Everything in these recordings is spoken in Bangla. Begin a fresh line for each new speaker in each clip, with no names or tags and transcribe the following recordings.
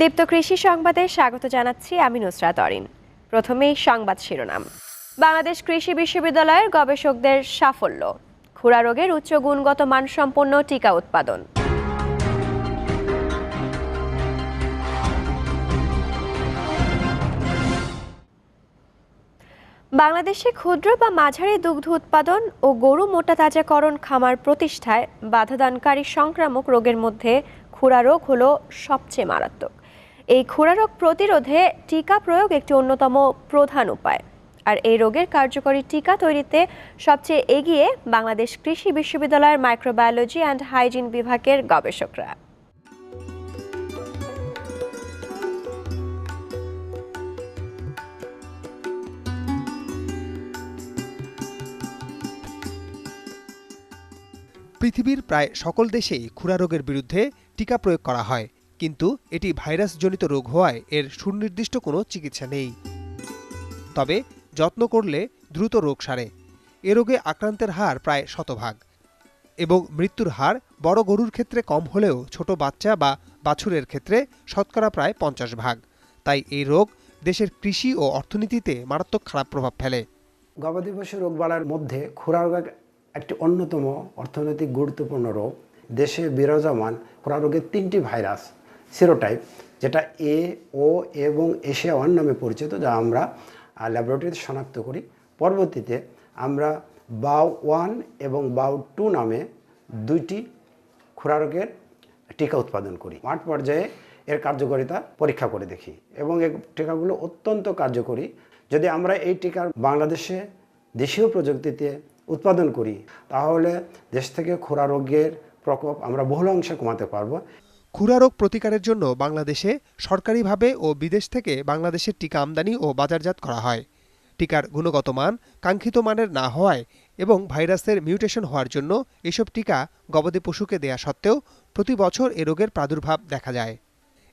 দীপ্ত কৃষি সংবাদে স্বাগত জানাচ্ছি আমি নুসরাত অরিন। প্রথমেই সংবাদ শিরোনাম। বাংলাদেশ কৃষি বিশ্ববিদ্যালয়ের গবেষকদের সাফল্য। খুরা রোগের উচ্চ গুণগত মানসম্পন্ন টিকা উৎপাদন। বাংলাদেশে ক্ষুদ্র বা মাঝারি দুগ্ধ উৎপাদন ও গরু মোটা তাজাকরণ খামার প্রতিষ্ঠায় বাধাদানকারী সংক্রামক রোগের মধ্যে খুরা রোগ হলো সবচেয়ে মারাত্মক। এই খুরা রোগ প্রতিরোধে টিকা প্রয়োগ একটি অন্যতম প্রধান উপায়। আর এই রোগের কার্যকরী টিকা তৈরিতে সবচেয়ে এগিয়ে বাংলাদেশ কৃষি বিশ্ববিদ্যালয়ের মাইক্রোবায়োলজি অ্যান্ড হাইজিন বিভাগের গবেষকরা।
পৃথিবীর প্রায় সকল দেশেই খুরা রোগের বিরুদ্ধে টিকা প্রয়োগ করা হয়। কিন্তু এটি ভাইরাসজনিত রোগ হওয়ায় এর সুনির্দিষ্ট কোনো চিকিৎসা নেই। তবে যত্ন করলে দ্রুত রোগ সারে। এ রোগে আক্রান্তের হার প্রায় শতভাগ এবং মৃত্যুর হার বড় গরুর ক্ষেত্রে কম হলেও ছোট বাচ্চা বা বাছুরের ক্ষেত্রে শতকরা প্রায় পঞ্চাশ ভাগ। তাই এই রোগ দেশের কৃষি ও অর্থনীতিতে মারাত্মক খারাপ প্রভাব ফেলে।
গবাদি পশু রোগবালার মধ্যে খুরা রোগ একটি অন্যতম অর্থনৈতিক গুরুত্বপূর্ণ রোগ। দেশে বিরাজমান খুরা রোগের তিনটি ভাইরাস। সিরোটাইপ, যেটা এ ও এবং এশিয়া ওয়ান নামে পরিচিত, যা আমরা ল্যাবরেটরিতে শনাক্ত করি। পরবর্তীতে আমরা বাউ ওয়ান এবং বাউ টু নামে দুইটি খুরা রোগের টিকা উৎপাদন করি। মাঠ পর্যায়ে এর কার্যকারিতা পরীক্ষা করে দেখি এবং এই টিকাগুলো অত্যন্ত কার্যকরী। যদি আমরা এই টিকার বাংলাদেশে দেশীয় প্রযুক্তিতে উৎপাদন করি, তাহলে দেশ থেকে খোরা রোগের প্রকোপ আমরা বহুল অংশে কমাতে পারব।
খুরা রোগ প্রতিকারের জন্য বাংলাদেশে সরকারিভাবে ও বিদেশ থেকে বাংলাদেশের টিকা আমদানি ও বাজারজাত করা হয়। টিকার গুণগত মান, কাঙ্ক্ষিত মানের না হওয়ায় এবং ভাইরাসের মিউটেশন হওয়ার জন্য এসব টিকা গবাদি পশুকে দেয়া সত্ত্বেও প্রতি বছর এ রোগের প্রাদুর্ভাব দেখা যায়।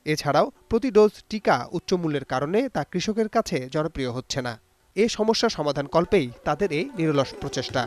এছাড়াও প্রতি ডোজ টিকা উচ্চ মূল্যের কারণে তা কৃষকের কাছে জনপ্রিয় হচ্ছে না। এ সমস্যা সমাধান কল্পেই তাদের এই নিরলস প্রচেষ্টা।